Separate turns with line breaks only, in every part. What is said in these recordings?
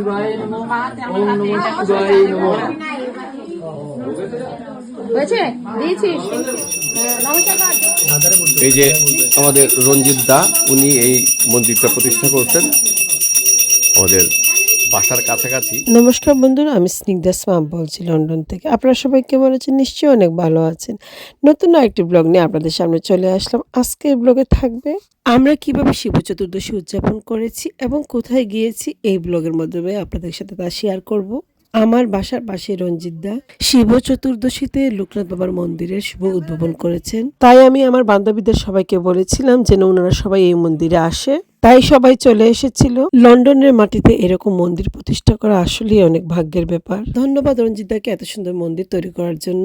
শিবায় নমঃ ওম নমঃ শিবায় নমঃ
হয়েছে দিয়েছিস হ্যাঁ,
এই যে আমাদের রঞ্জিত দা উনি এই মন্দিরটা প্রতিষ্ঠা করছেন আমাদের বাসার কাছাকাছি।
নমস্কার বন্ধুরা, আমি স্নিগ্ধা স্মাম বলছি লন্ডন থেকে। আপনারা সবাই কেমন আছেন? নিশ্চয়ই অনেক ভালো আছেন। নতুন আরেকটি ব্লগ নিয়ে আপনাদের সামনে চলে আসলাম। আজকের ব্লগে থাকবে, আমরা কীভাবে শিব চতুর্দশী উদযাপন করেছি এবং কোথায় গিয়েছি এই ব্লগের মাধ্যমে আপনাদের সাথে তা শেয়ার করব। আমার বাসার পাশে রঞ্জিত দা। শিব চতুর্দশীতে লোকনাথ বাবার মন্দিরের শুভ উদ্বোধন করেছেন। তাই আমি আমার বান্ধবীদের সবাইকে বলেছিলাম যেন ওনারা সবাই এই মন্দিরে আসে। তাই সবাই চলে এসেছিল। লন্ডনের মাটিতে এরকম মন্দির প্রতিষ্ঠা করা আসলেই অনেক ভাগ্যের ব্যাপার। ধন্যবাদ রঞ্জিত দাকে এত সুন্দর মন্দির তৈরি করার জন্য।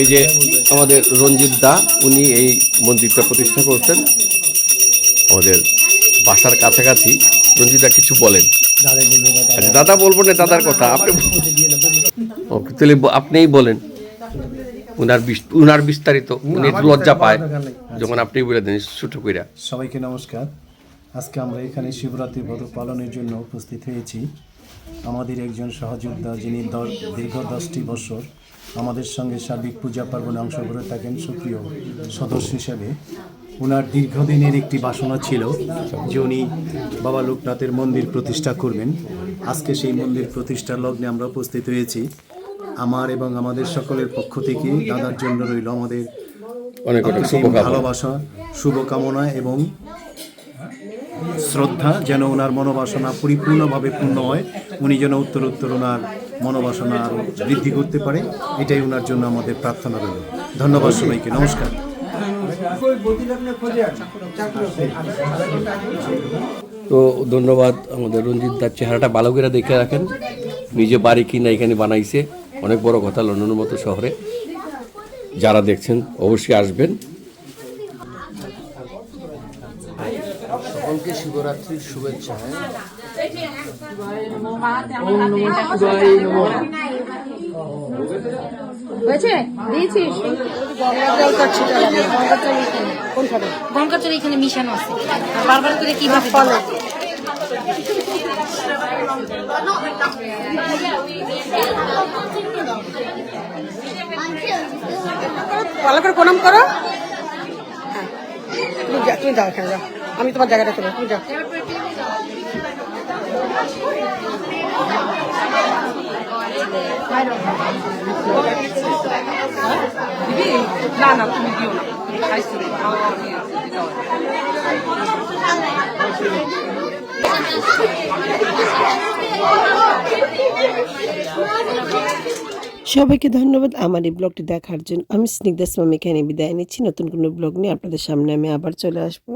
এই যে আমাদের রঞ্জিত দা উনি এই মন্দিরটা প্রতিষ্ঠা করছেন। আমাদের বাসার কাছাকাছি। রঞ্জিত দা কিছু বলেন। আচ্ছা দাদা বলব না দাদার কথা? আপনি ওকে তাহলে আপনিই বলেন। উনার উনার বিস্তারিত। উনি একটু লজ্জা পায়। যখন আপনি বলে দেন ছোট কইরা।
সবাইকে নমস্কার। আজকে আমরা এখানে শিবরাত্রি ব্রত পালনের জন্য উপস্থিত হয়েছি। আমাদের একজন সহযোদ্ধা যিনি দীর্ঘ দশটি বছর আমাদের সঙ্গে সার্বিক পূজা পার্বণে অংশগ্রহণ থাকেন সক্রিয় সদস্য হিসেবে। ওনার দীর্ঘদিনের একটি বাসনা ছিল যে উনি বাবা লোকনাথের মন্দির প্রতিষ্ঠা করবেন। আজকে সেই মন্দির প্রতিষ্ঠার লগ্নে আমরা উপস্থিত হয়েছি। আমার এবং আমাদের সকলের পক্ষ থেকে দাদার জন্য রইল আমাদের
অনেক
ভালোবাসা শুভকামনা এবং শ্রদ্ধা যেন ওনার মনোবাসনা পরিপূর্ণভাবে পূর্ণ হয়, উনি যেন উত্তর উত্তর ওনার মনোবাসনা আরও বৃদ্ধি করতে পারে, এটাই ওনার জন্য আমাদের প্রার্থনা রইল। ধন্যবাদ সবাইকে, নমস্কার।
তো ধন্যবাদ, আমাদের রঞ্জিত দার চেহারাটা ভালো করে দেখে রাখেন। নিজে বাড়ি কিনা এখানে বানাইছে, অনেক বড় কথা লন্ডনের মতো শহরে। যারা দেখছেন, অবশ্যই আসবেন।
সকলকে শিবরাত্রির শুভেচ্ছা হ্যাঁ?
হয়েছে? দিয়েছিস?
গঙ্গা জল এখানে মিশানো আছে। বারবার করে কীভাবে দেবো?
ভালো করে প্রণাম করো। হ্যাঁ তুমি যাও এখানে যাও। আমি তোমার জায়গাটা চলে, তুমি যাও।
না না, তুমি দিও না।
সবাইকে ধন্যবাদ আমার এই ব্লগটি দেখার জন্য। আমি স্নিগ্ধা স্বামী এখানে বিদায় নিচ্ছি। নতুন কোনো ব্লগ নিয়ে আপনাদের সামনে আমি আবার চলে আসব।